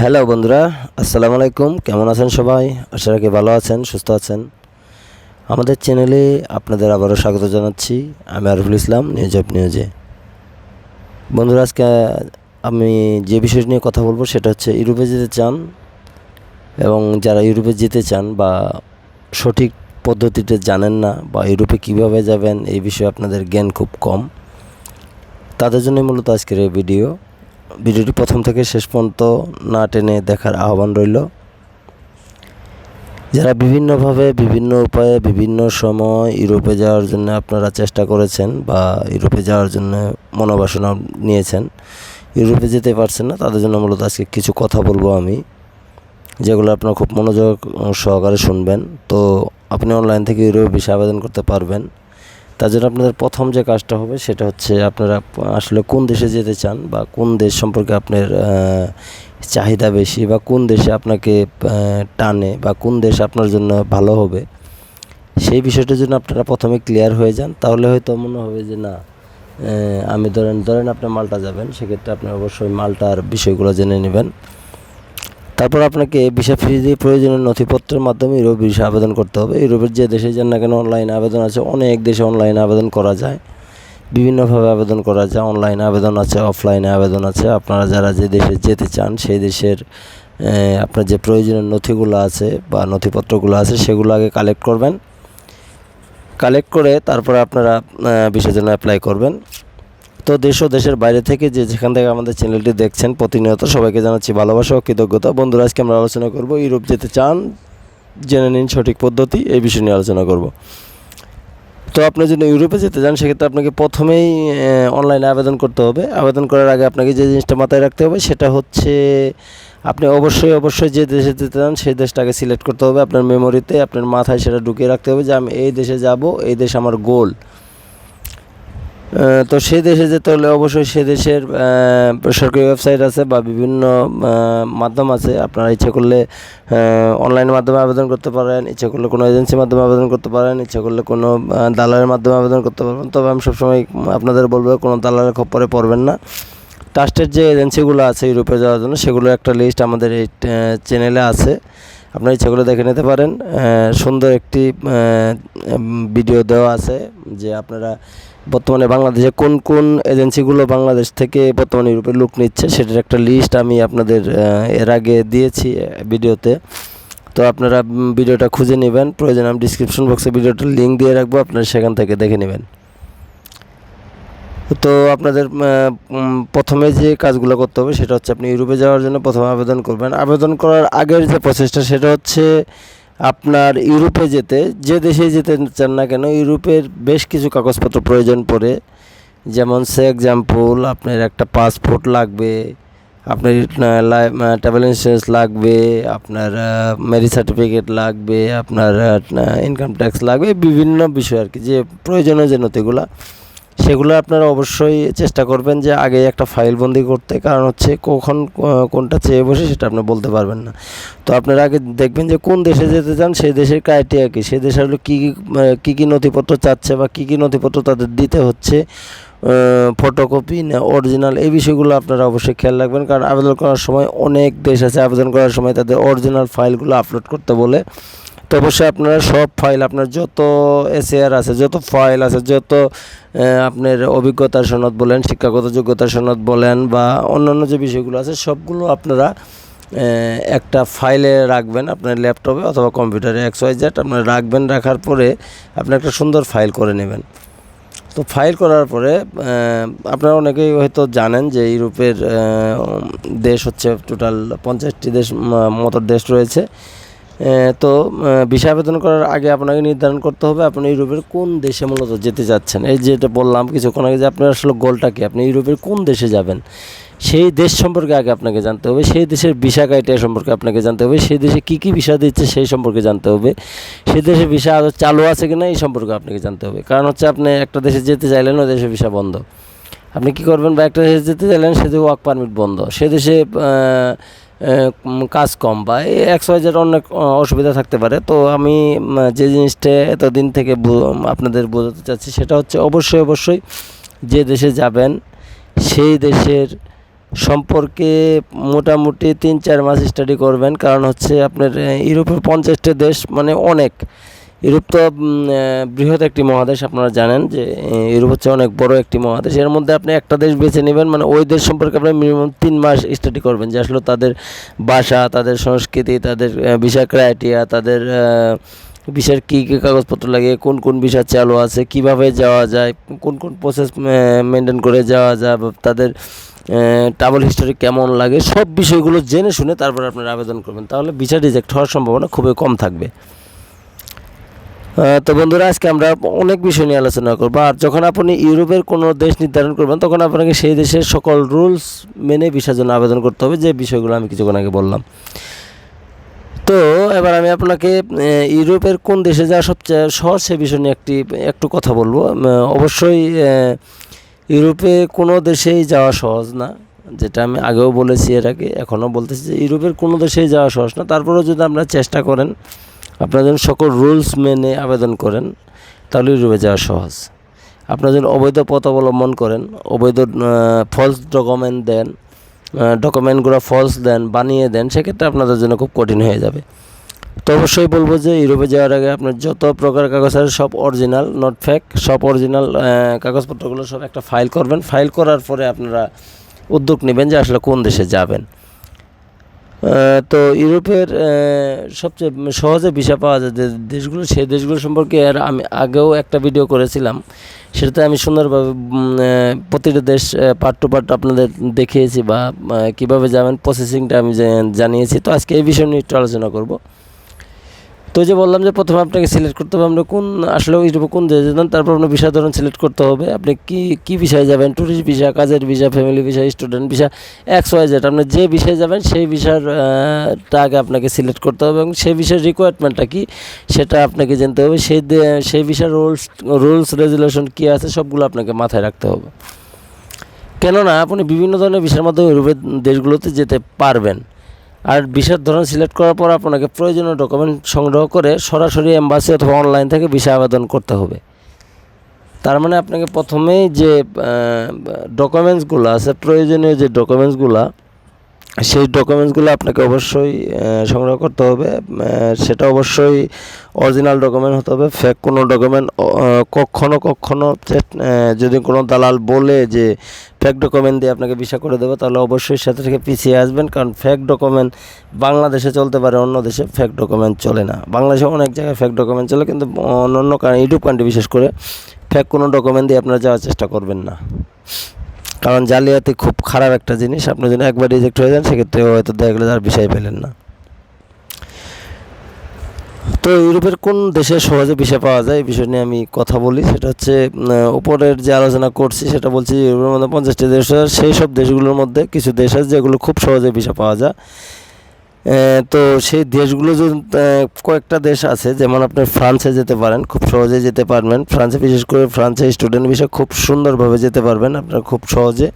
Hello বন্ধুরা, আসসালামু আলাইকুম। কেমন আছেন সবাই? আশা রাখি ভালো আছেন, সুস্থ আছেন। আমাদের চ্যানেলে আপনাদের আবারও স্বাগত জানাচ্ছি। আমি আরফুল ইসলাম নিউজ অফ নিউজে বন্ধুরা, আজকে আমি যে বিষয় নিয়ে কথা বলব সেটা হচ্ছে ইউরোপে যেতে চান এবং যারা ইউরোপে যেতে চান বা সঠিক পদ্ধতিতে জানেন না বা ইউরোপে কীভাবে যাবেন, এই বিষয়ে আপনাদের জ্ঞান খুব কম। তাদের জন্য মূলত আজকের এই ভিডিও ভিডিওটি প্রথম থেকে শেষ পর্যন্ত না টেনে দেখার আহ্বান রইল। যারা বিভিন্নভাবে, বিভিন্ন উপায়ে, বিভিন্ন সময় ইউরোপে যাওয়ার জন্য আপনারা চেষ্টা করেছেন বা ইউরোপে যাওয়ার জন্য মনোবাসনা নিয়েছেন, ইউরোপে যেতে পারছেন না, তাদের জন্য মূলত আজকে কিছু কথা বলব আমি, যেগুলো আপনারা খুব মনোযোগ সহকারে শুনবেন। তো আপনি অনলাইন থেকে ইউরোপে ভিসা আবেদন করতে পারবেন। তার জন্য আপনাদের প্রথম যে কাজটা হবে সেটা হচ্ছে আপনারা আসলে কোন দেশে যেতে চান বা কোন দেশ সম্পর্কে আপনার চাহিদা বেশি বা কোন দেশে আপনাকে টানে বা কোন দেশ আপনার জন্য ভালো হবে, সেই বিষয়টার জন্য আপনারা প্রথমে ক্লিয়ার হয়ে যান, তাহলে হয়তো মনে হবে যে না আমি ধরেন ধরেন আপনি মালটা যাবেন, সেক্ষেত্রে আপনি অবশ্যই মালটার বিষয়গুলো জেনে নেবেন। তারপর আপনাকে ভিসা ফি দিয়ে প্রয়োজনীয় নথিপত্রের মাধ্যমে ইউরোপ ভিসা আবেদন করতে হবে। ইউরোপের যে দেশে যান না কেন অনলাইন আবেদন আছে, অনেক দেশে অনলাইন আবেদন করা যায়। বিভিন্নভাবে আবেদন করা যায়। অনলাইন আবেদন আছে অফলাইনে আবেদন আছে। আপনারা যারা যে দেশে যেতে চান, সেই দেশের আপনার যে প্রয়োজনীয় নথিগুলো আছে বা নথিপত্রগুলো আছে, সেগুলো আগে কালেক্ট করবেন। কালেক্ট করে তারপরে আপনারা ভিসার জন্য অ্যাপ্লাই করবেন। তো দেশ ও দেশের বাইরে থেকে যে যেখান থেকে আমাদের চ্যানেলটি দেখছেন, প্রতিনিয়ত সবাইকে জানাচ্ছি ভালোবাসা ও কৃতজ্ঞতা। বন্ধুরা, আজকে আমরা আলোচনা করব ইউরোপ যেতে চান, জেনে নিন সঠিক পদ্ধতি, এই বিষয় নিয়ে আলোচনা করব। তো আপনি যদি ইউরোপে যেতে চান, সেক্ষেত্রে আপনাকে প্রথমেই অনলাইনে আবেদন করতে হবে। আবেদন করার আগে আপনাকে যে জিনিসটা মাথায় রাখতে হবে, সেটা হচ্ছে আপনি অবশ্যই অবশ্যই যে দেশে যেতে চান, সেই দেশটাকে সিলেক্ট করতে হবে। আপনার মেমোরিতে আপনার মাথায় সেটা ঢুকিয়ে রাখতে হবে যে আমি এই দেশে যাব, এই দেশ আমার গোল তো সেই দেশে যেতে হলে অবশ্যই সে দেশের সরকারি ওয়েবসাইট আছে বা বিভিন্ন মাধ্যম আছে। আপনারা ইচ্ছে করলে অনলাইনের মাধ্যমে আবেদন করতে পারেন, ইচ্ছে করলে কোনো এজেন্সির মাধ্যমে আবেদন করতে পারেন, ইচ্ছে করলে কোনো দালালের মাধ্যমে আবেদন করতে পারবেন। তবে আমি সবসময় আপনাদের বলব, কোনো দালালের খপ্পরে পড়বেন না। ট্রাস্টের যে এজেন্সিগুলো আছে ইউরোপে যাওয়ার জন্য সেগুলো একটা লিস্ট আমাদের এই চ্যানেলে আছে। আপনারা ইচ্ছা করে দেখে নিতে পারেন। সুন্দর একটি ভিডিও দেওয়া আছে, যে আপনারা বর্তমানে বাংলাদেশে কোন কোন এজেন্সিগুলো বাংলাদেশ থেকে বর্তমানে ইউরোপের লোক নিচ্ছে সেটার একটা লিস্ট আমি আপনাদের এর আগে দিয়েছি ভিডিওতে। তো আপনারা ভিডিওটা খুঁজে নেবেন। প্রয়োজন আমি ডিসক্রিপশন বক্সে ভিডিওটার লিঙ্ক দিয়ে রাখব, আপনারা সেখান থেকে দেখে নেবেন। তো আপনাদের প্রথমে যে কাজগুলো করতে হবে সেটা হচ্ছে আপনি ইউরোপে যাওয়ার জন্য প্রথমে আবেদন করবেন। আবেদন করার আগের যে প্রসেসটা সেটা হচ্ছে আপনার ইউরোপে যেতে, যে দেশে যেতে চান না কেন, ইউরোপের বেশ কিছু কাগজপত্র প্রয়োজন পড়ে। যেমন সে এক্সাম্পল আপনার একটা পাসপোর্ট লাগবে, আপনার ট্রাভেল ইন্স্যুরেন্স লাগবে, আপনার ম্যারিজ সার্টিফিকেট লাগবে, আপনার ইনকাম ট্যাক্স লাগবে, বিভিন্ন বিষয় আর কি, যে প্রয়োজনীয় যে নথিগুলো। সেগুলো আপনারা অবশ্যই চেষ্টা করবেন যে আগে একটা ফাইল বন্দি করতে। কারণ হচ্ছে কখন কোনটা চেয়ে বসে সেটা আপনি বলতে পারবেন না। তো আপনারা আগে দেখবেন যে কোন দেশে যেতে চান, সেই দেশের ক্রাইটেরিয়া কী? সেই দেশে আসলে কী কী কী কী নথিপত্র চাচ্ছে বা কী কী নথিপত্র তাদের দিতে হচ্ছে ফটোকপি না অরিজিনাল এই বিষয়গুলো আপনারা অবশ্যই খেয়াল রাখবেন। কারণ আবেদন করার সময় অনেক দেশ আছে, আবেদন করার সময় তাদের অরিজিনাল ফাইলগুলো আপলোড করতে বলে। তো অবশ্যই আপনারা সব ফাইল আপনার যত এসএআর আছে, যত ফাইল আছে, যত আপনার অভিজ্ঞতার সনদ বলেন, শিক্ষাগত যোগ্যতার সনদ বলেন বা অন্যান্য যে বিষয়গুলো আছে, সবগুলো আপনারা একটা ফাইলে রাখবেন আপনার ল্যাপটপে অথবা কম্পিউটারে এক্স ওয়াই জেড আপনারা রাখবেন, রাখার পরে আপনি একটা সুন্দর ফাইল করে নেবেন। তো ফাইল করার পরে আপনারা অনেকেই হয়তো জানেন যে ইউরোপের দেশ হচ্ছে টোটাল পঞ্চাশটি দেশ মতো দেশ রয়েছে। তো ভিসা আবেদন করার আগে আপনাকে নির্ধারণ করতে হবে আপনি ইউরোপের কোন দেশে মূলত যেতে যাচ্ছেন। এই যেটা বললাম কিছুক্ষণ আগে যে আপনার আসলে গোলটা কি? আপনি ইউরোপের কোন দেশে যাবেন? সেই দেশ সম্পর্কে আগে আপনাকে জানতে হবে, সেই দেশের ভিসা ক্রাইটেরিয়া সম্পর্কে আপনাকে জানতে হবে, সেই দেশে কী কী ভিসা দিচ্ছে সেই সম্পর্কে জানতে হবে, সেই দেশে ভিসা আদৌ চালু আছে কি না এই সম্পর্কে আপনাকে জানতে হবে। কারণ হচ্ছে আপনি একটা দেশে যেতে চাইলেন, ওই দেশে ভিসা বন্ধ। আপনি কি করবেন বা একটা দেশে যেতে চাইলেন, সে দেশে ওয়ার্ক পারমিট বন্ধ। সে দেশে কাজ কম বা এই ওয়াই অনেক অসুবিধা থাকতে পারে। তো আমি যে জিনিসটা এতদিন থেকে আপনাদের বোঝাতে চাচ্ছি সেটা হচ্ছে অবশ্যই অবশ্যই যে দেশে যাবেন, সেই দেশের সম্পর্কে মোটামুটি তিন চার মাস স্টাডি করবেন। কারণ হচ্ছে আপনার ইউরোপের পঞ্চাশটা দেশ মানে অনেক। ইউরোপ তো বৃহৎ একটি মহাদেশ, আপনারা জানেন যে ইউরোপ হচ্ছে অনেক বড় একটি মহাদেশ। এর মধ্যে আপনি একটা দেশ বেছে নেবেন মানে ওই দেশ সম্পর্কে আপনি মিনিমাম তিন মাস স্টাডি করবেন, যে আসলে তাদের ভাষা, তাদের সংস্কৃতি, তাদের বিষয় ক্রাইটেরিয়া তাদের বিষয়ের কী কী কাগজপত্র লাগে, কোন কোন বিষয় চালু আছে, কীভাবে যাওয়া যায়, কোন কোন প্রসেস মেনটেন করে যাওয়া যায় তাদের ট্রাভেল হিস্টোরি কেমন লাগে, সব বিষয়গুলো জেনে শুনে তারপর আপনারা আবেদন করবেন। তাহলে ভিসা রিজেক্ট হওয়ার সম্ভাবনা খুবই কম থাকবে। তো বন্ধুরা, আজকে আমরা অনেক বিষয় নিয়ে আলোচনা করব। আর যখন আপনি ইউরোপের কোনো দেশ নির্ধারণ করবেন, তখন আপনাকে সেই দেশের সকল রুলস মেনে ভিসার জন্য আবেদন করতে হবে। যে বিষয়গুলো আমি কিছুক্ষণ আগে বললাম। তো এবার আমি আপনাকে ইউরোপের কোন দেশে যাওয়া সবচেয়ে সহজ সে বিষয় নিয়ে একটি, একটু কথা বলব। অবশ্যই ইউরোপে কোনো দেশেই যাওয়া সহজ না, যেটা আমি আগেও বলেছি এর আগে, এখনও বলতেছি যে ইউরোপের কোনো দেশেই যাওয়া সহজ না। তারপরেও যদি আপনারা চেষ্টা করেন আপনারা যদি সকল রুলস মেনে আবেদন করেন, তাহলে ইউরোপে যাওয়া সহজ। আপনারা যদি অবৈধ পথ অবলম্বন করেন, অবৈধ ফলস ডকুমেন্ট দেন ডকুমেন্টগুলো ফলস দেন, বানিয়ে দেন, সেক্ষেত্রে আপনাদের জন্য খুব কঠিন হয়ে যাবে। তো অবশ্যই বলব যে ইউরোপে যাওয়ার আগে আপনার যত প্রকার কাগজ আছে, সব অরিজিনাল নট ফেক সব অরিজিনাল কাগজপত্রগুলো সব একটা ফাইল করবেন। ফাইল করার পরে আপনারা উদ্যোগ নেবেন যে আসলে কোন দেশে যাবেন। তো ইউরোপের সবচেয়ে সহজে ভিসা পাওয়া যায় যে দেশগুলো, সেই দেশগুলো সম্পর্কে আর আমি আগেও একটা ভিডিও করেছিলাম। সেটাতে আমি সুন্দরভাবে প্রতিটা দেশ পার্ট টু পার্ট আপনাদের দেখিয়েছি বা কীভাবে যাবেন প্রসেসিংটা আমি জানিয়েছি। তো আজকে এই বিষয় নিয়ে একটু আলোচনা করব। তো যে বললাম যে প্রথমে আপনাকে সিলেক্ট করতে হবে আপনি কোন আসলে ইউরোপে কোন যান তারপর আপনার ভিসা ধরুন সিলেক্ট করতে হবে। আপনি কি কি বিষয়ে যাবেন? ট্যুরিস্ট ভিসা কাজের visa family visa student visa X Y Z আপনি যে বিষয়ে যাবেন, সেই বিষয়ের আগে আপনাকে সিলেক্ট করতে হবে এবং সেই বিষয়ের রিকোয়ারমেন্টটা কি, সেটা আপনাকে জানতে হবে। সেই সেই বিষয়ের রুলস রুলস রেজুলেশন কী আছে, সবগুলো আপনাকে মাথায় রাখতে হবে। কেননা, আপনি বিভিন্ন ধরনের বিষয়ের মাধ্যমে ইউরোপের দেশগুলোতে যেতে পারবেন। আর ভিসার ধরন সিলেক্ট করার পর আপনাকে প্রয়োজনীয় ডকুমেন্ট সংগ্রহ করে সরাসরি এম্বাসি অথবা অনলাইন থেকে বিষয় আবেদন করতে হবে। তার মানে আপনাকে প্রথমেই যে ডকুমেন্টসগুলো আছে, প্রয়োজনীয় যে ডকুমেন্টসগুলো সেই ডকুমেন্টসগুলো আপনাকে অবশ্যই সংগ্রহ করতে হবে। সেটা অবশ্যই অরিজিনাল ডকুমেন্ট হতে হবে। ফেক কোনো ডকুমেন্ট কখনো কখনো যদি কোনো দালাল বলে যে ফেক ডকুমেন্ট দিয়ে আপনাকে ভিসা করে দেবে, তাহলে অবশ্যই সাথে থেকে পিছিয়ে আসবেন। কারণ ফেক ডকুমেন্ট বাংলাদেশে চলতে পারে, অন্য দেশে ফেক ডকুমেন্ট চলে না। বাংলাদেশে অনেক জায়গায় ফেক ডকুমেন্ট চলে, কিন্তু অন্য অন্য ইউটিউব কান্ট্রি বিশেষ করে ফেক কোনো ডকুমেন্ট দিয়ে আপনারা যাওয়ার চেষ্টা করবেন না। কারণ জালিয়াতি খুব খারাপ একটা জিনিস। আপনি যদি একবার রিজেক্ট হয়ে যান, সেক্ষেত্রে হয়তো দেখা গেলে আর বিষয় পেলেন না। তো ইউরোপের কোন দেশে সহজে বিষয় পাওয়া যায়? এই বিষয় নিয়ে আমি কথা বলি। সেটা হচ্ছে উপরের যে আলোচনা করছি, সেটা বলছি ইউরোপের মধ্যে পঞ্চাশটি দেশ সেই সব দেশগুলোর মধ্যে কিছু দেশ আছে যেগুলো খুব সহজে বিষয় পাওয়া যায়। তো সেই দেশগুলো কয়েকটা দেশ আছে যেমন আপনি ফ্রান্সে যেতে পারেন খুব সহজে যেতে পারবেন। ফ্রান্সে বিশেষ করে ফ্রান্সে স্টুডেন্ট ভিসা খুব সুন্দরভাবে যেতে পারবেন আপনারা খুব সহজে।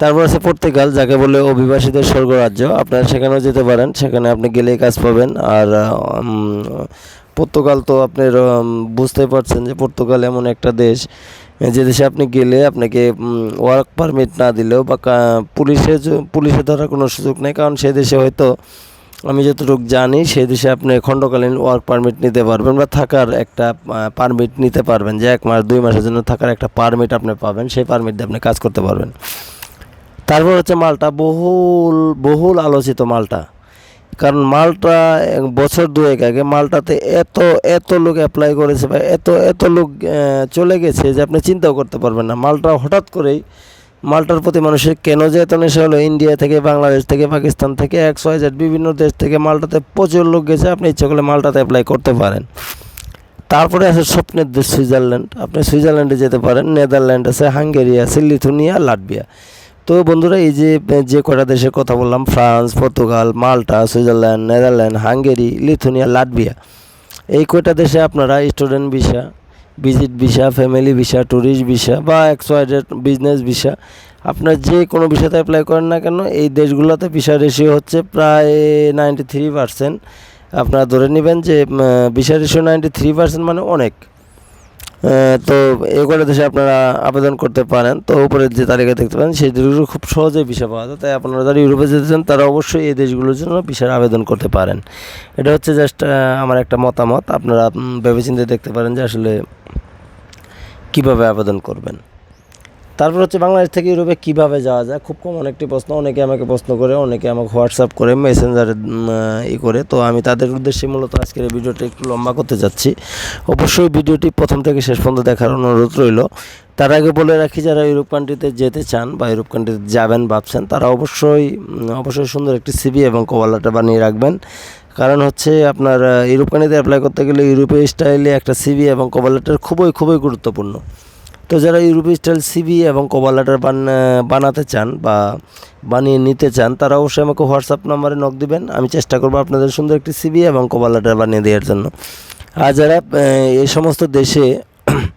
তারপর আছে পর্তুগাল যাকে বলে অভিবাসীদের স্বর্গরাজ্য। আপনারা সেখানেও যেতে পারেন সেখানে আপনি গেলেই কাজ পাবেন। আর পর্তুগাল তো আপনার উম, বুঝতেই পারছেন যে পর্তুগাল এমন একটা দেশ। যে দেশে আপনি গেলে আপনাকে ওয়ার্ক পারমিট না দিলেও বা পুলিশে পুলিশে ধরার কোনো সুযোগ নেই। কারণ সেই দেশে হয়তো, আমি যতটুকু জানি সেই দেশে আপনি খণ্ডকালীন ওয়ার্ক পারমিট নিতে পারবেন বা থাকার একটা পারমিট নিতে পারবেন। যে এক মাস, দুই মাসের জন্য থাকার একটা পারমিট আপনি পাবেন, সেই পারমিট দিয়ে আপনি কাজ করতে পারবেন। তারপর হচ্ছে মালটা, বহুল বহুল আলোচিত মালটা। কারণ মালটা বছর দুয়েক আগে মালটাতে এত এত লোক অ্যাপ্লাই করেছে বা এত এত লোক চলে গেছে যে আপনি চিন্তাও করতে পারবেন না। মালটা হঠাৎ করেই, মালটার প্রতি মানুষের কেন যে এত নেশা হলো? ইন্ডিয়া থেকে বাংলাদেশ থেকে পাকিস্তান থেকে একশো জেড বিভিন্ন দেশ থেকে মালটাতে প্রচুর লোক গেছে। আপনি ইচ্ছা করলে মালটাতে অ্যাপ্লাই করতে পারেন। তারপরে আছে স্বপ্নের দেশ সুইজারল্যান্ড। আপনি সুইজারল্যান্ডে যেতে পারেন। নেদারল্যান্ড আছে হাঙ্গেরি আছে, লিথুনিয়া, লাটভিয়া। তো বন্ধুরা, এই যে যে কটা দেশের কথা বললাম, France, Portugal, Malta, Switzerland, Netherland, Hungary, Lithuania, Latvia, এই কয়টা দেশে আপনারা student visa, visit visa, family visa, tourist visa বা এক্সওয়াইডেড বিজনেস ভিসা, আপনার যে কোনো ভিসাতে অ্যাপ্লাই করেন না কেন, এই দেশগুলোতে ভিসা রেশিও হচ্ছে প্রায় নাইনটি থ্রি পার্সেন্ট আপনারা ধরে নেবেন যে visa ratio ninety three percent মানে অনেক। তো এগুলো দেশে আপনারা আবেদন করতে পারেন? তো উপরের যে তালিকা দেখতে পারেন, সেই দেশগুলো খুব সহজে ভিসা পাওয়া যায়। তাই আপনারা যারা ইউরোপে যেতে চান, তারা অবশ্যই এই দেশগুলোর জন্য ভিসার আবেদন করতে পারেন। এটা হচ্ছে জাস্ট আমার একটা মতামত। আপনারা ভেবেচিন্তে দেখতে পারেন যে আসলে কীভাবে আবেদন করবেন। তারপর হচ্ছে বাংলাদেশ থেকে ইউরোপে কীভাবে যাওয়া যায়? খুব কমন একটি প্রশ্ন। অনেকে আমাকে প্রশ্ন করে, অনেকে আমাকে হোয়াটসঅ্যাপ করে, মেসেঞ্জারে ই করে। তো আমি তাদের উদ্দেশ্যে মূলত আজকের ভিডিওটা একটু লম্বা করতে যাচ্ছি। অবশ্যই ভিডিওটি প্রথম থেকে শেষ পর্যন্ত দেখার অনুরোধ রইল। তার আগে বলে রাখি, যারা ইউরোপ কান্ট্রিতে যেতে চান বা ইউরোপ কান্ট্রিতে যাবেন, ভাবছেন, তারা অবশ্যই অবশ্যই সুন্দর একটি সিবি এবং কভার বানিয়ে রাখবেন। কারণ হচ্ছে আপনার ইউরোপ কান্ট্রিতে অ্যাপ্লাই করতে গেলে ইউরোপীয় স্টাইলে একটা সিবি এবং কভার লেটার খুবই খুবই গুরুত্বপূর্ণ। তো যারা ইউরোপীয় স্টাইল সিবি এবং কভার লেটার বানাতে চান বা বানিয়ে নিতে চান, তারা অবশ্যই আমাকে হোয়াটসঅ্যাপ নাম্বারে নক দিবেন। আমি চেষ্টা করব আপনাদের সুন্দর একটি সিবি এবং কভার লেটার বানিয়ে দেওয়ার জন্য। আর যারা এই সমস্ত দেশে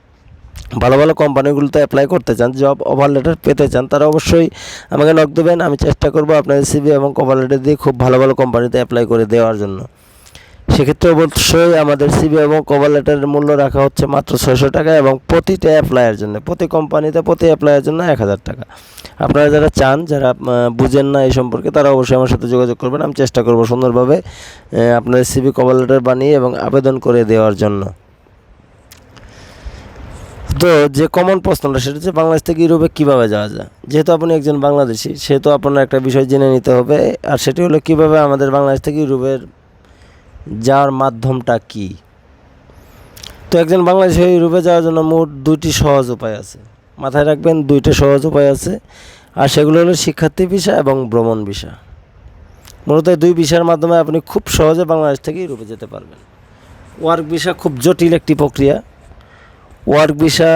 ভালো ভালো কোম্পানিগুলোতে অ্যাপ্লাই করতে চান জব অফার লেটার পেতে চান, তারা অবশ্যই আমাকে নক দেবেন। আমি চেষ্টা করব আপনাদের সিবি এবং কভার লেটার দিয়ে খুব ভালো ভালো কোম্পানিতে অ্যাপ্লাই করে দেওয়ার জন্য। সেক্ষেত্রে অবশ্যই আমাদের সিবি এবং কভার লেটারের মূল্য রাখা হচ্ছে মাত্র ছয়শো টাকা এবং প্রতিটা অ্যাপ্লাইয়ের জন্য, প্রতি কোম্পানিতে প্রতি অ্যাপ্লাইয়ের জন্য এক হাজার টাকা। আপনারা যারা চান, যারা বুঝেন না এই সম্পর্কে, তারা অবশ্যই আমার সাথে যোগাযোগ করবেন। আমি চেষ্টা করব সুন্দরভাবে আপনাদের সিবি কভার লেটার বানিয়ে এবং আবেদন করে দেওয়ার জন্য। তো যে কমন প্রশ্নটা, সেটা হচ্ছে বাংলাদেশ থেকে ইউরোপে কীভাবে যাওয়া যায়? যেহেতু আপনি একজন বাংলাদেশি, সেহেতু আপনার একটা বিষয় জেনে নিতে হবে, আর সেটি হলো কীভাবে আমাদের বাংলাদেশ থেকে ইউরোপের যাওয়ার মাধ্যমটা কি? তো একজন বাংলাদেশি ইউরোপে যাওয়ার জন্য মোট দুইটি সহজ উপায় আছে। মাথায় রাখবেন, দুইটি সহজ উপায় আছে, আর সেগুলো হলো শিক্ষার্থী ভিসা এবং ভ্রমণ ভিসা। মূলত দুই ভিসার মাধ্যমে আপনি খুব সহজে বাংলাদেশ থেকে ইউরোপে যেতে পারবেন। ওয়ার্ক ভিসা খুব জটিল একটি প্রক্রিয়া। ওয়ার্ক ভিসা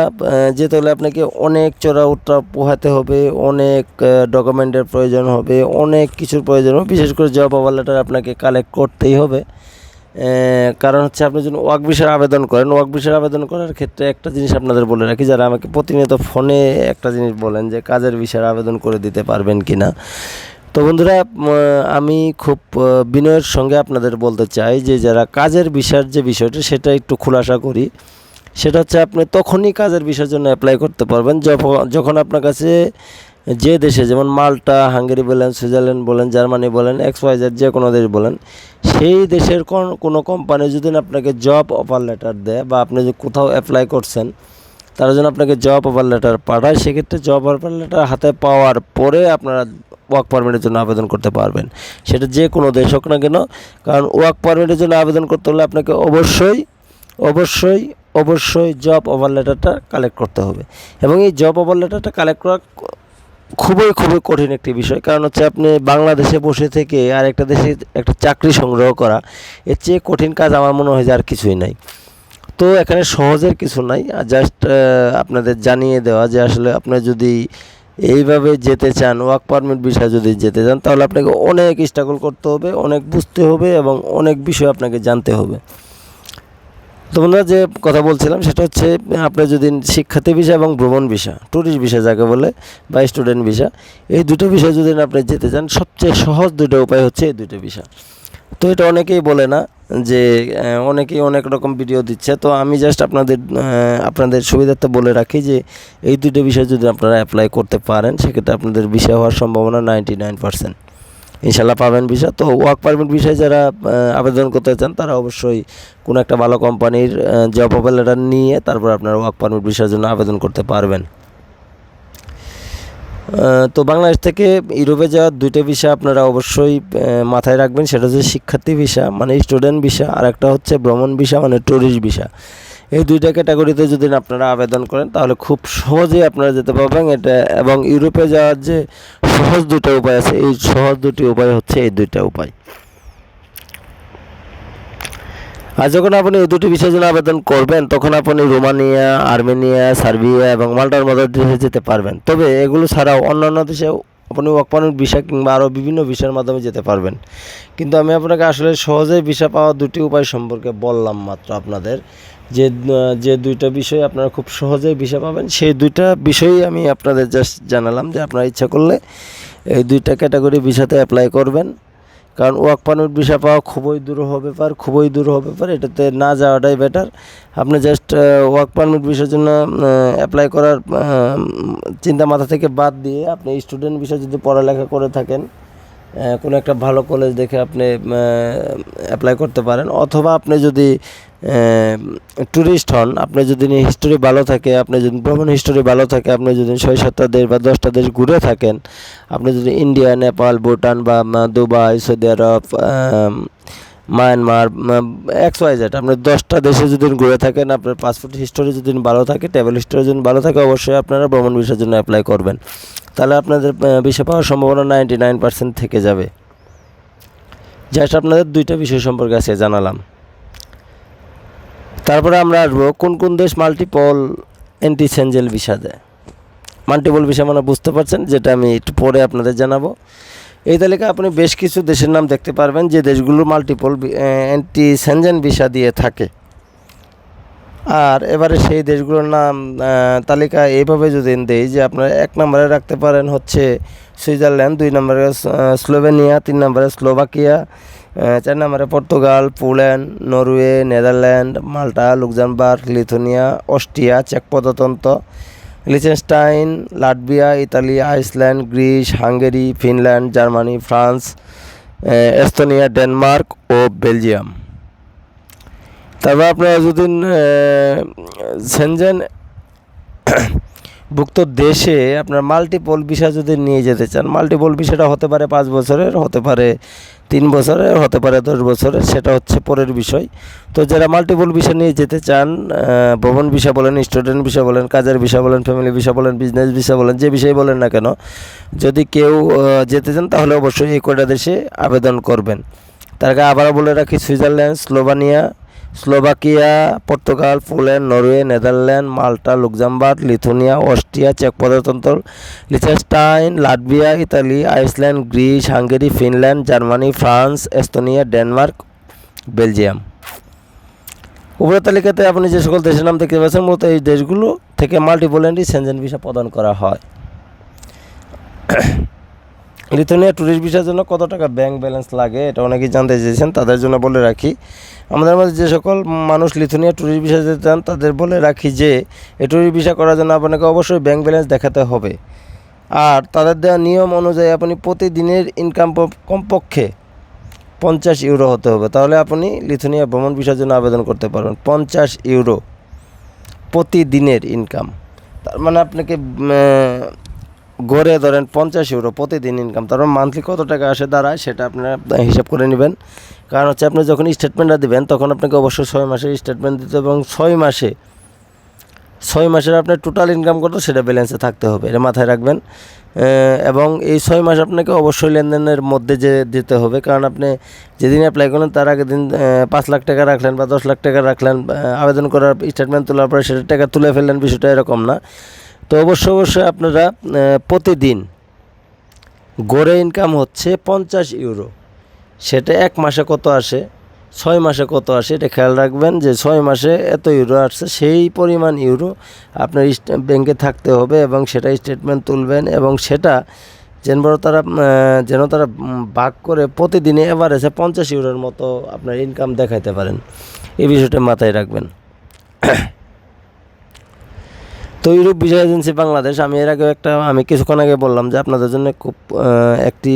যেতে হলে আপনাকে অনেক চড়া উত্তরা পোহাতে হবে, অনেক ডকুমেন্টের প্রয়োজন হবে, অনেক কিছুর প্রয়োজন হবে। বিশেষ করে জব অফার লেটার আপনাকে কালেক্ট করতেই হবে। কারণ হচ্ছে আপনি যখন ওয়ার্ক ভিসার আবেদন করেন ওয়ার্ক ভিসার আবেদন করার ক্ষেত্রে একটা জিনিস আপনাদের বলে রাখি, যারা আমাকে প্রতিনিয়ত ফোনে একটা জিনিস বলেন যে কাজের ভিসার আবেদন করে দিতে পারবেন কি না তো বন্ধুরা আমি খুব বিনয়ের সঙ্গে আপনাদের বলতে চাই যে যারা কাজের ভিসার যে বিষয়টা, সেটা একটু খুলাসা করি। সেটা হচ্ছে আপনি তখনই কাজের বিষয়ের জন্য অ্যাপ্লাই করতে পারবেন যখন আপনার কাছে যে দেশে যেমন মাল্টা, হাঙ্গেরি বলেন, সুইজারল্যান্ড বলেন, জার্মানি বলেন, এক্স ওয়াইজেড যে কোনো দেশ বলেন, সেই দেশের কোন- কোম্পানি যদি আপনাকে জব অফার লেটার দেয় বা আপনি যদি কোথাও অ্যাপ্লাই করছেন, তারা যেন আপনাকে জব অফার লেটার পাঠায়, সেক্ষেত্রে জব অফার লেটার হাতে পাওয়ার পরে আপনারা ওয়ার্ক পারমিটের জন্য আবেদন করতে পারবেন। সেটা যে কোনো দেশ হোক না কেন, কারণ ওয়ার্ক পারমিটের জন্য আবেদন করতে হলে আপনাকে অবশ্যই অবশ্যই অবশ্যই জব অফার লেটারটা কালেক্ট করতে হবে। এবং এই জব অফার লেটারটা কালেক্ট করা খুবই খুবই কঠিন একটি বিষয়। কারণ হচ্ছে আপনি বাংলাদেশে বসে থেকে আর একটা দেশে একটা চাকরি সংগ্রহ করা, এর চেয়ে কঠিন কাজ আমার মনে হয় যে আর কিছুই নাই। তো এখানে সহজের কিছু নাই। আর জাস্ট আপনাদের জানিয়ে দেওয়া যে আসলে আপনি যদি এইভাবে যেতে চান ওয়ার্ক পারমিট বিষয়ে যদি যেতে চান, তাহলে আপনাকে অনেক স্ট্রাগল করতে হবে, অনেক বুঝতে হবে এবং অনেক বিষয় আপনাকে জানতে হবে। তো যে কথা বলছিলাম সেটা হচ্ছে আপনি যদি শিক্ষার্থী ভিসা এবং ভ্রমণ ভিসা ট্যুরিস্ট ভিসা যাকে বলে, বা স্টুডেন্ট ভিসা এই দুটো বিষয় যদি আপনি যেতে চান, সবচেয়ে সহজ দুটো উপায় হচ্ছে এই দুটো ভিসা তো এটা অনেকেই বলে না যে অনেকেই অনেক রকম ভিডিও দিচ্ছে। তো আমি জাস্ট আপনাদের আপনাদের সুবিধার্থে বলে রাখি যে, এই দুটো বিষয় যদি আপনারা অ্যাপ্লাই করতে পারেন, সেক্ষেত্রে আপনাদের ভিসা হওয়ার সম্ভাবনা নাইনটি নাইন পার্সেন্ট ইনশাল্লাহ পাবেন ভিসা। তো ওয়ার্ক পারমিট বিষয়ে যারা আবেদন করতে চান, তারা অবশ্যই কোনো একটা ভালো কোম্পানির জব অফার নিয়ে তারপর আপনারা ওয়ার্ক পারমিট ভিসার জন্য আবেদন করতে পারবেন। তো বাংলাদেশ থেকে ইউরোপে যাওয়ার দুইটা ভিসা আপনারা অবশ্যই মাথায় রাখবেন, সেটা হচ্ছে শিক্ষার্থী ভিসা মানে স্টুডেন্ট ভিসা, আর একটা হচ্ছে ভ্রমণ ভিসা মানে ট্যুরিস্ট ভিসা। এই দুইটা ক্যাটাগরিতে যদি আপনারা আবেদন করেন, তাহলে খুব সহজেই আপনারা যেতে পারবেন। এটা এবং ইউরোপে যাওয়ার যে সহজ দুটো উপায় আছে, এই সহজ দুটি উপায় হচ্ছে এই দুইটা উপায়। আর যখন আপনি এই দুটি বিষয়ের জন্য আবেদন করবেন, তখন আপনি রোমানিয়া, আর্মেনিয়া, সার্বিয়া এবং মাল্টার মতো দেশে যেতে পারবেন। তবে এগুলো ছাড়াও অন্যান্য দেশেও আপনি ওয়ার্ক পারমিট ভিসা কিংবা আরও বিভিন্ন ভিসার মাধ্যমে যেতে পারবেন। কিন্তু আমি আপনাকে আসলে সহজে ভিসা পাওয়ার দুটি উপায় সম্পর্কে বললাম মাত্র আপনাদের। যে যে দুইটা বিষয় আপনারা খুব সহজেই ভিসা পাবেন, সেই দুইটা বিষয়ই আমি আপনাদের জাস্ট জানালাম যে আপনারা ইচ্ছা করলে এই দুইটা ক্যাটাগরি ভিসাতে অ্যাপ্লাই করবেন। কারণ ওয়ার্ক পারমিট ভিসা পাওয়া খুবই দুরূহ ব্যাপার খুবই দুরূহ ব্যাপার এটাতে না যাওয়াটাই বেটার আপনি জাস্ট ওয়ার্ক পারমিট ভিসার জন্য অ্যাপ্লাই করার চিন্তা মাথা থেকে বাদ দিয়ে আপনি স্টুডেন্ট ভিসা যদি পড়ালেখা করে থাকেন কোনো একটা ভালো কলেজ দেখে আপনি অ্যাপ্লাই করতে পারেন। অথবা আপনি যদি ট্যুরিস্ট হন, আপনি যদি হিস্টোরি ভালো থাকে, আপনি যদি ভ্রমণ হিস্টোরি ভালো থাকে, আপনি যদি ছয় সাতটা দেশ বা দশটা দেশ ঘুরে থাকেন, আপনি যদি ইন্ডিয়া নেপাল ভুটান বা Dubai Saudi Arab Myanmar X Y Z আপনি দশটা দেশে যদি ঘুরে থাকেন, আপনার পাসপোর্ট হিস্টোরি যদি ভালো থাকে ট্রাভেল হিস্টোরি যদি ভালো থাকে, অবশ্যই আপনারা ভ্রমণ ভিসার জন্য অ্যাপ্লাই করবেন। তাহলে আপনাদের ভিসা পাওয়ার সম্ভাবনা নাইনটি নাইন পার্সেন্ট থেকে যাবে। জাস্ট আপনাদের দুইটা বিষয় সম্পর্কে আজকে জানালাম। তারপরে আমরা আসব, কোন কোন দেশ মাল্টিপল অ্যান্টি সেঞ্জেল ভিসা দেয়? মাল্টিপল ভিসা মানে বুঝতে পারছেন, যেটা আমি একটু পরে আপনাদের জানাব। এই তালিকা আপনি বেশ কিছু দেশের নাম দেখতে পারবেন যে দেশগুলো মাল্টিপল অ্যান্টি সেনজেন ভিসা দিয়ে থাকে। আর এবারে সেই দেশগুলোর নাম তালিকা এইভাবে যদি দেই যে আপনারা এক নম্বরে রাখতে পারেন হচ্ছে সুইজারল্যান্ড, দুই নম্বরে স্লোভেনিয়া, তিন নম্বরে স্লোভাকিয়া চার নম্বরে Portugal, Poland, Norway, Netherlands, Malta, Luxembourg, Lithuania, Austria, check প্রজাতন্ত্র Liechtenstein, Latvia, Italy, Iceland, Greece, Hungary, Finland, Germany, France Estonia, Denmark ও বেলজিয়াম। তারপর আপনারা যদি সেনজেন ভুক্ত দেশে আপনার মাল্টিপল ভিসা যদি নিয়ে যেতে চান মাল্টিপল ভিসাটা হতে পারে পাঁচ বছরের, হতে পারে তিন বছরের, হতে পারে দশ বছরের, সেটা হচ্ছে পরের বিষয়। তো যারা মাল্টিপল ভিসা নিয়ে যেতে চান ভ্রমণ ভিসা বলেন স্টুডেন্ট ভিসা বলেন, কাজের ভিসা বলেন ফ্যামিলি ভিসা বলেন বিজনেস ভিসা বলেন, যে বিষয় বলেন না কেন, যদি কেউ যেতে চান, তাহলে অবশ্যই এই কয়টা দেশে আবেদন করবেন। তার আগে আবারও বলে রাখি, Switzerland, Slovenia Slovakia, Portugal, Poland, Norway, Netherland, Malta, Luxembourg, Lithuania, Austria, check প্রজাতন্ত্র Liechtenstein, Latvia, Italy, Iceland, Greece, Hungary, Finland, Germany, France, Estonia, Denmark, Belgium. উপরের তালিকাতে আপনি যে সকল দেশের নাম দেখতে পাচ্ছেন, মূলত এই দেশগুলো থেকে মাল্টিপল এন্ট্রি সেনজেন ভিসা প্রদান করা হয়। লিথুনিয়া ট্যুরিস্ট ভিসার জন্য কত টাকা ব্যাংক ব্যালেন্স লাগে, এটা অনেকেই জানতে চেয়েছেন, তাদের জন্য বলে রাখি। আমাদের মধ্যে যে সকল মানুষ লিথুনিয়া ট্যুরিস্ট ভিসা যেতে চান তাদের বলে রাখি যে, এই ট্যুরিস্ট ভিসা করার জন্য আপনাকে অবশ্যই ব্যাংক ব্যালেন্স দেখাতে হবে। আর তাদের দেওয়া নিয়ম অনুযায়ী আপনি প্রতিদিনের ইনকাম কমপক্ষে পঞ্চাশ ইউরো হতে হবে। তাহলে আপনি লিথুনিয়া ভ্রমণ ভিসার জন্য আবেদন করতে পারবেন, পঞ্চাশ ইউরো প্রতিদিনের ইনকাম তার মানে আপনাকে গড়ে ধরেন পঞ্চাশ ইউরো প্রতিদিন ইনকাম তারপর মান্থলি কত টাকা আসে দাঁড়ায় সেটা আপনারা হিসাব করে নেবেন। কারণ হচ্ছে আপনি যখন স্টেটমেন্টটা দেবেন, তখন আপনাকে অবশ্যই ছয় মাসের স্টেটমেন্ট দিতে এবং ছয় মাসে, ছয় মাসের আপনার টোটাল ইনকাম কত সেটা ব্যালেন্সে থাকতে হবে, এটা মাথায় রাখবেন। এবং এই ছয় মাস আপনাকে অবশ্যই লেনদেনের মধ্যে যে দিতে হবে, কারণ আপনি যেদিন অ্যাপ্লাই করলেন তার আগের দিন পাঁচ লাখ টাকা রাখলেন বা দশ লাখ টাকা রাখলেন আবেদন করার স্টেটমেন্ট তোলার পরে সেটা টাকা তুলে ফেললেন, বিষয়টা এরকম না। তো অবশ্যই অবশ্যই আপনারা প্রতিদিন গড়ে ইনকাম হচ্ছে পঞ্চাশ ইউরো সেটা এক মাসে কত আসে? ছয় মাসে কত আসে? এটা খেয়াল রাখবেন যে ছয় মাসে এত ইউরো আসছে, সেই পরিমাণ ইউরো আপনার ব্যাংকে থাকতে হবে এবং সেটা স্টেটমেন্ট তুলবেন এবং সেটা যেন বড় তারা যেন তারা ভাগ করে প্রতিদিনে এভারেজে পঞ্চাশ ইউরোর মতো আপনার ইনকাম দেখাইতে পারেন। এই বিষয়টা মাথায় রাখবেন। তো ইউরোপ বিষয় এজেন্সি বাংলাদেশ। আমি এর আগে একটা, আমি কিছুক্ষণ আগে বললাম যে আপনাদের জন্য খুব একটি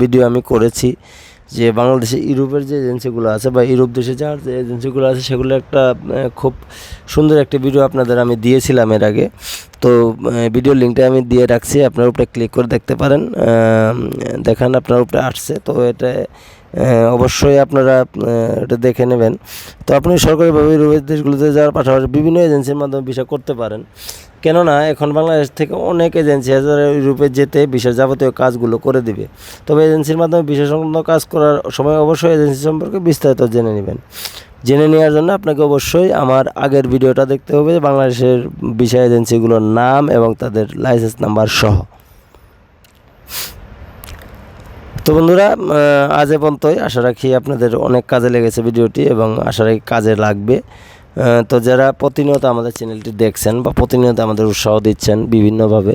ভিডিও আমি করেছি যে বাংলাদেশে ইউরোপের যে এজেন্সিগুলো আছে বা ইউরোপ দেশে যার যে এজেন্সিগুলো আছে সেগুলো একটা খুব সুন্দর একটি ভিডিও আপনাদের আমি দিয়েছিলাম এর আগে। তো ভিডিও লিঙ্কটা আমি দিয়ে রাখছি, আপনার উপরে ক্লিক করে দেখতে পারেন। দেখান আপনার উপরে আসছে, তো এটা অবশ্যই আপনারা এটা দেখে নেবেন। তো আপনি সরকারিভাবে ইউরোপের দেশগুলোতে যাওয়ার পাশাপাশি বিভিন্ন এজেন্সির মাধ্যমে ভিসা করতে পারেন। কেননা এখন বাংলাদেশ থেকে অনেক এজেন্সি ইউরোপে যেতে বিশেষ যাবতীয় কাজগুলো করে দিবে। তবে এজেন্সির মাধ্যমে বিশেষ সংক্রান্ত কাজ করার সময় অবশ্যই এজেন্সি সম্পর্কে বিস্তারিত জেনে নেবেন। জেনে নেওয়ার জন্য আপনাকে অবশ্যই আমার আগের ভিডিওটা দেখতে হবে বাংলাদেশের ভিসা এজেন্সিগুলোর নাম এবং তাদের লাইসেন্স নাম্বার সহ। তো বন্ধুরা আজ এ পর্যন্তই। আশা রাখি আপনাদের অনেক কাজে লেগেছে ভিডিওটি এবং আশা রাখি কাজে লাগবে। তো যারা প্রতিনিয়ত আমাদের চ্যানেলটি দেখছেন বা প্রতিনিয়ত আমাদের উৎসাহ দিচ্ছেন বিভিন্নভাবে,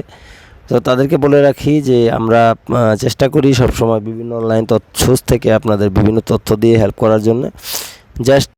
তো তাদেরকে বলে রাখি যে আমরা চেষ্টা করি সবসময় বিভিন্ন অনলাইন তথ্য থেকে আপনাদের বিভিন্ন তথ্য দিয়ে হেল্প করার জন্য। জাস্ট